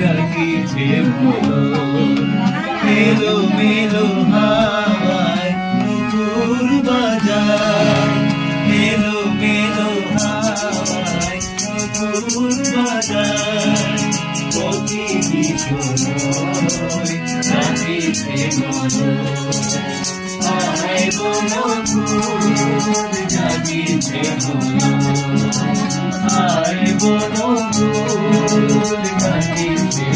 ডাকিছে মেলো মেলো হাওয়ায় নুপুর বাজার মেলো মেলো হাওয়ায় নুপুর বাজার পথি বিছনয় ডাকিছে ফুল জাগিছে আয় বনো ফুল জাগিছে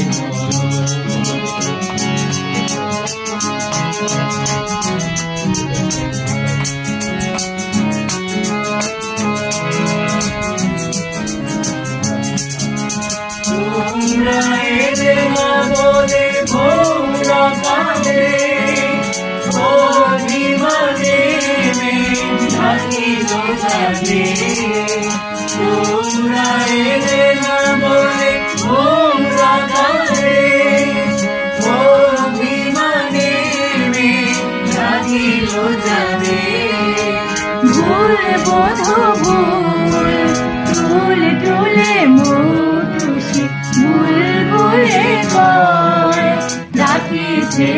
তোমরা এলে না বলে থাকে তোমরা এলে না বলে ভোরা কালে অভিমানে থাকিল যাবে ভুল বোধ ভুল ভুল টুলে মুটুসি ভুল বলে কয় ডাকিছে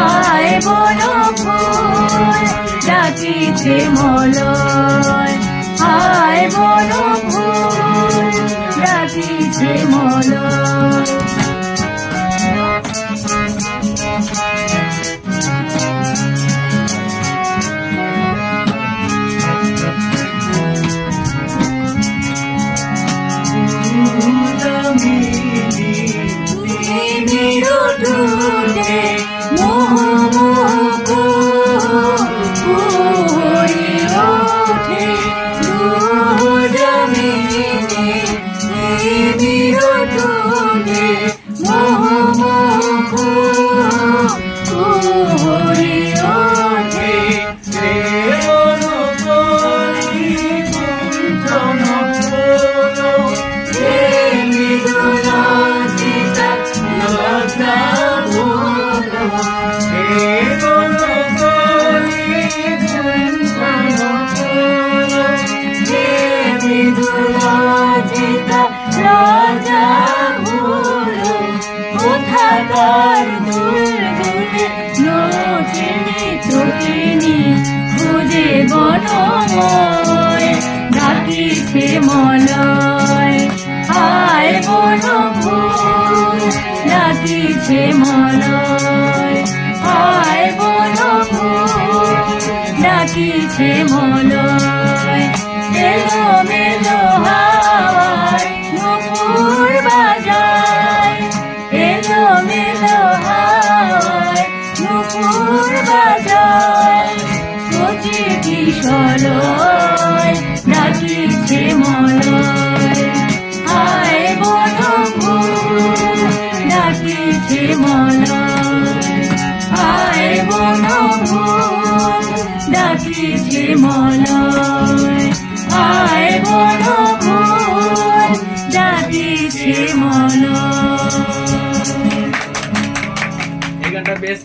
আয় ভুল ডাকিছে মলয় আয় বন ভুল ডাকিছে মলয়। Música কোথাকার দুর্গুনে নটিনি চটিনি খুঁজে বনময়, ডাকিছে মলয়। আয় বন ফুল ডাকিছে মলয়। আয় বন ডাকিছে মলয়। এলো মেলো হাওয়ায় ডাকিছে মলয় আয় বন ফুল ডাকিছে মলয় আয় বন ফুল ডাকিছে গানটা বেশ